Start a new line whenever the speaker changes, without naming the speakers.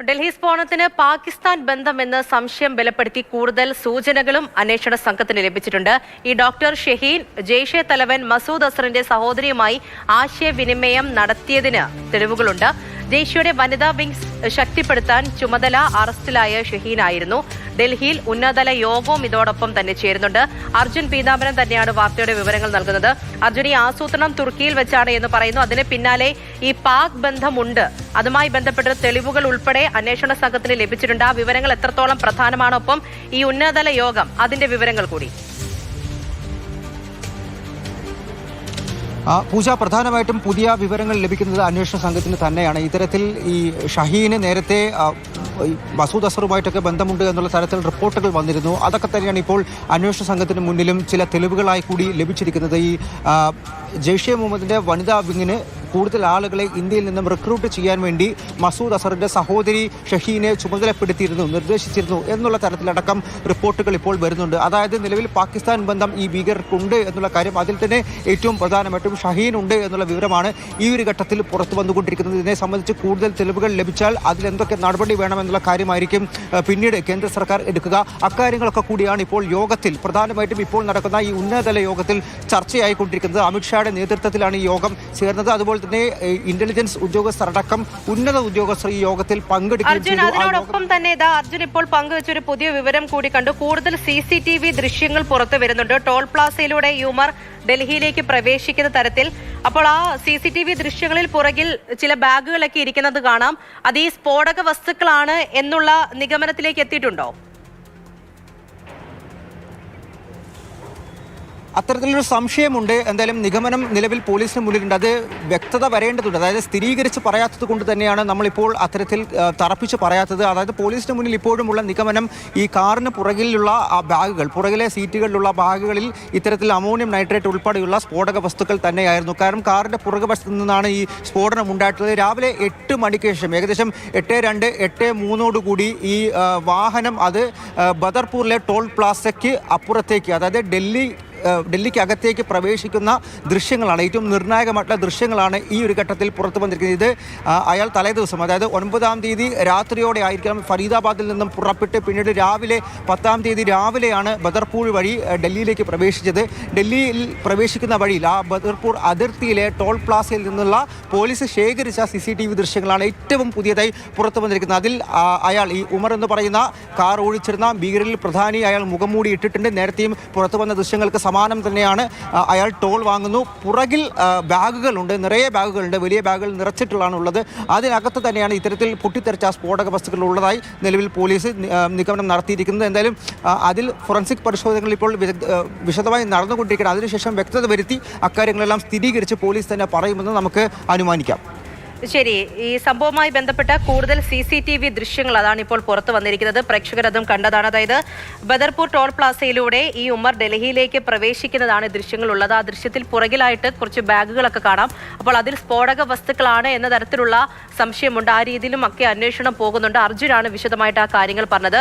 ഡൽഹി സ്ഫോടനത്തിന് പാകിസ്ഥാൻ ബന്ധമെന്ന് സംശയം ബലപ്പെടുത്തി കൂടുതൽ സൂചനകളും അന്വേഷണ സംഘത്തിന് ലഭിച്ചിട്ടുണ്ട്. ഈ ഡോക്ടർ ഷഹീൻ ജെയ്ഷെ തലവൻ മസൂദ് അസറിന്റെ സഹോദരിയുമായി ആശയവിനിമയം നടത്തിയതിന് തെളിവുകളുണ്ട്. ജെയ്ഷയുടെ വനിതാ വിങ്സ് ശക്തിപ്പെടുത്താൻ ചുമതല അറസ്റ്റിലായ ഷഹീനായിരുന്നു. ഡൽഹിയിൽ ഉന്നതതല യോഗവും ഇതോടൊപ്പം തന്നെ ചേരുന്നുണ്ട്. അർജുൻ പീതാംബരൻ തന്നെയാണ് വാർത്തയുടെ വിവരങ്ങൾ നൽകുന്നത്. അർജുൻ ഈ ആസൂത്രണം തുർക്കിയിൽ വെച്ചാണ് എന്ന് പറയുന്നു. അതിന് പിന്നാലെ ഈ പാക് ബന്ധമുണ്ട്. അതുമായി ബന്ധപ്പെട്ട തെളിവുകൾ ഉൾപ്പെടെ അന്വേഷണ സംഘത്തിന് ലഭിച്ചിട്ടുണ്ട്. ആ വിവരങ്ങൾ എത്രത്തോളം പ്രധാനമാണ് ഒപ്പം ഈ ഉന്നതതല യോഗം അതിന്റെ വിവരങ്ങൾ കൂടി.
പൂജ പ്രധാനമായിട്ടും പുതിയ വിവരങ്ങൾ ലഭിക്കുന്നത് അന്വേഷണ സംഘത്തിന് തന്നെയാണ്. ഇത്തരത്തിൽ ഈ ഷഹീന് നേരത്തെ മസൂദ് അസറുമായിട്ടൊക്കെ ബന്ധമുണ്ട് എന്നുള്ള തരത്തിൽ റിപ്പോർട്ടുകൾ വന്നിരുന്നു. അതൊക്കെ തന്നെയാണ് ഇപ്പോൾ അന്വേഷണ സംഘത്തിന് മുന്നിലും ചില തെളിവുകളായി കൂടി ലഭിച്ചിരിക്കുന്നത്. ഈ ജെയ്ഷെ മുഹമ്മദിന്റെ വനിതാ വിങ്ങിന് കൂടുതൽ ആളുകളെ ഇന്ത്യയിൽ നിന്നും റിക്രൂട്ട് ചെയ്യാൻ വേണ്ടി മസൂദ് അസറിന്റെ സഹോദരി ഷഹീനെ ചുമതലപ്പെടുത്തിയിരുന്നു നിർദ്ദേശിച്ചിരുന്നു എന്നുള്ള തരത്തിലടക്കം റിപ്പോർട്ടുകൾ ഇപ്പോൾ വരുന്നുണ്ട്. അതായത് നിലവിൽ പാകിസ്ഥാൻ ബന്ധം ഈ ഭീകരർക്കുണ്ട് എന്നുള്ള കാര്യം അതിൽ തന്നെ ഏറ്റവും പ്രധാനമായിട്ടും ഷഹീൻ ഉണ്ട് എന്നുള്ള വിവരമാണ് ഈ ഒരു ഘട്ടത്തിൽ പുറത്തു വന്നുകൊണ്ടിരിക്കുന്നത്. ഇതിനെ സംബന്ധിച്ച് കൂടുതൽ തെളിവുകൾ ലഭിച്ചാൽ അതിൽ അതിലെന്തൊക്കെ നടപടി വേണമെന്നുള്ള കാര്യമായിരിക്കും പിന്നീട് കേന്ദ്ര സർക്കാർ എടുക്കുക. അക്കാര്യങ്ങളൊക്കെ കൂടിയാണ് ഇപ്പോൾ യോഗത്തിൽ പ്രധാനമായിട്ടും ഇപ്പോൾ നടക്കുന്ന ഈ ഉന്നതതല യോഗത്തിൽ ചർച്ചയായിക്കൊണ്ടിരിക്കുന്നത്. അമിത്ഷായുടെ നേതൃത്വത്തിലാണ് ഈ യോഗം ചേർന്നത്. അതുപോലെ തന്നെ ഇന്റലിജൻസ് ഉദ്യോഗസ്ഥർ അടക്കം ഉന്നത ഉദ്യോഗസ്ഥർ ഈ യോഗത്തിൽ പങ്കെടുക്കുകയും
അർജുൻ അതിനോടൊപ്പം തന്നെ ഇതാ അർജുൻ ഇപ്പോൾ പങ്കുവച്ച ഒരു പുതിയ വിവരം കൂടി കണ്ടു. കൂടുതൽ സി സി ടി വി ദൃശ്യങ്ങൾ പുറത്തു വരുന്നുണ്ട്. ടോൾ പ്ലാസയിലൂടെ യൂമർ ഡൽഹിയിലേക്ക് പ്രവേശിക്കുന്ന തരത്തിൽ. അപ്പോൾ ആ സി സി ടി വി ദൃശ്യങ്ങളിൽ പുറകിൽ ചില ബാഗുകളൊക്കെ ഇരിക്കുന്നത് കാണാം. അത് ഈ സ്ഫോടക വസ്തുക്കളാണ് എന്നുള്ള നിഗമനത്തിലേക്ക് എത്തിയിട്ടുണ്ടോ?
അത്തരത്തിലൊരു സംശയമുണ്ട്. എന്തായാലും നിഗമനം നിലവിൽ പോലീസിന് മുന്നിലുണ്ട്. അത് വ്യക്തത വരേണ്ടതുണ്ട്. അതായത് സ്ഥിരീകരിച്ച് പറയാത്തത് കൊണ്ട് തന്നെയാണ് നമ്മളിപ്പോൾ അത്തരത്തിൽ തറപ്പിച്ച് പറയാത്തത്. അതായത് പോലീസിന് മുന്നിൽ ഇപ്പോഴുമുള്ള നിഗമനം ഈ കാറിന് പുറകിലുള്ള ആ ബാഗുകൾ പുറകിലെ സീറ്റുകളിലുള്ള ബാഗുകളിൽ ഇത്തരത്തിൽ അമോണിയം നൈട്രേറ്റ് ഉൾപ്പെടെയുള്ള സ്ഫോടക വസ്തുക്കൾ തന്നെയായിരുന്നു. കാരണം കാറിന്റെ പുറകുവശത്ത് നിന്നാണ് ഈ സ്ഫോടനം ഉണ്ടായിട്ടുള്ളത്. രാവിലെ എട്ട് മണിക്ക് ശേഷം ഏകദേശം എട്ട് രണ്ട് എട്ട് മൂന്നോടുകൂടി ഈ വാഹനം അത് ബദർപൂറിലെ ടോൾ പ്ലാസയ്ക്ക് അപ്പുറത്തേക്ക് അതായത് ഡൽഹി ഏഹ് ഡൽഹിക്ക് അകത്തേക്ക് പ്രവേശിക്കുന്ന ദൃശ്യങ്ങളാണ്. ഏറ്റവും നിർണായകമായിട്ടുള്ള ദൃശ്യങ്ങളാണ് ഈ ഒരു ഘട്ടത്തിൽ പുറത്തു വന്നിരിക്കുന്നത്. ഇത് അയാൾ അയാൾ തലേദിവസം അതായത് ഒൻപതാം തീയതി രാത്രിയോടെ ആയിരിക്കണം ഫരീദാബാദിൽ നിന്നും പുറപ്പെട്ട് പിന്നീട് രാവിലെ പത്താം തീയതി രാവിലെയാണ് ബദർപൂർ വഴി ഡൽഹിയിലേക്ക് പ്രവേശിച്ചത്. ഡൽഹിയിൽ പ്രവേശിക്കുന്ന വഴിയിൽ ആ ബദർപൂർ അതിർത്തിയിലെ ടോൾ പ്ലാസയിൽ നിന്നുള്ള പോലീസ് ശേഖരിച്ച സി സി ടി വി ദൃശ്യങ്ങളാണ് ഏറ്റവും പുതിയതായി പുറത്തു വന്നിരിക്കുന്നത്. അതിൽ അയാൾ ഈ ഉമർ എന്ന് പറയുന്ന കാർ ഓടിച്ചിരുന്ന ഭീകരിൽ പ്രധാനി അയാൾ മുഖംമൂടി ഇട്ടിട്ടുണ്ട്. നേരത്തെയും പുറത്തു വന്ന ദൃശ്യങ്ങൾക്ക് സമാനം തന്നെയാണ് അയാൾ ടോൾ വാങ്ങുന്നു. പുറകിൽ ബാഗുകളുണ്ട്. നിറയെ ബാഗുകളുണ്ട്. വലിയ ബാഗുകൾ നിറച്ചിട്ടുള്ളതാണ് ഉള്ളത് അതിനകത്ത് തന്നെയാണ് ഇത്തരത്തിൽ പൊട്ടിത്തെറിച്ച സ്ഫോടക വസ്തുക്കൾ ഉള്ളതായി നിലവിൽ പോലീസ് നിഗമനം നടത്തിയിരിക്കുന്നത്. എന്തായാലും അതിൽ ഫോറൻസിക് പരിശോധനകൾ ഇപ്പോൾ വിശദമായി നടന്നുകൊണ്ടിരിക്കുകയാണ്. അതിനുശേഷം വ്യക്തത വരുത്തി അക്കാര്യങ്ങളെല്ലാം സ്ഥിരീകരിച്ച് പോലീസ് തന്നെ പറയുമെന്ന് നമുക്ക് അനുമാനിക്കാം.
ശരി ഈ സംഭവവുമായി ബന്ധപ്പെട്ട കൂടുതൽ സി സി ടി വി ദൃശ്യങ്ങൾ അതാണ് ഇപ്പോൾ പുറത്തു വന്നിരിക്കുന്നത്. പ്രേക്ഷകർ അതും കണ്ടതാണ്. അതായത് ബദർപൂർ ടോൾ പ്ലാസയിലൂടെ ഈ ഉമർ ഡൽഹിയിലേക്ക് പ്രവേശിക്കുന്നതാണ് ദൃശ്യങ്ങൾ ഉള്ളത്. ആ ദൃശ്യത്തിൽ പുറകിലായിട്ട് കുറച്ച് ബാഗുകളൊക്കെ കാണാം. അപ്പോൾ അതിൽ സ്ഫോടക വസ്തുക്കളാണ് എന്ന തരത്തിലുള്ള സംശയമുണ്ട്. ആ രീതിയിലും ഒക്കെ അന്വേഷണം പോകുന്നുണ്ട്. അർജുനാണ് വിശദമായിട്ട് ആ കാര്യങ്ങൾ പറഞ്ഞത്.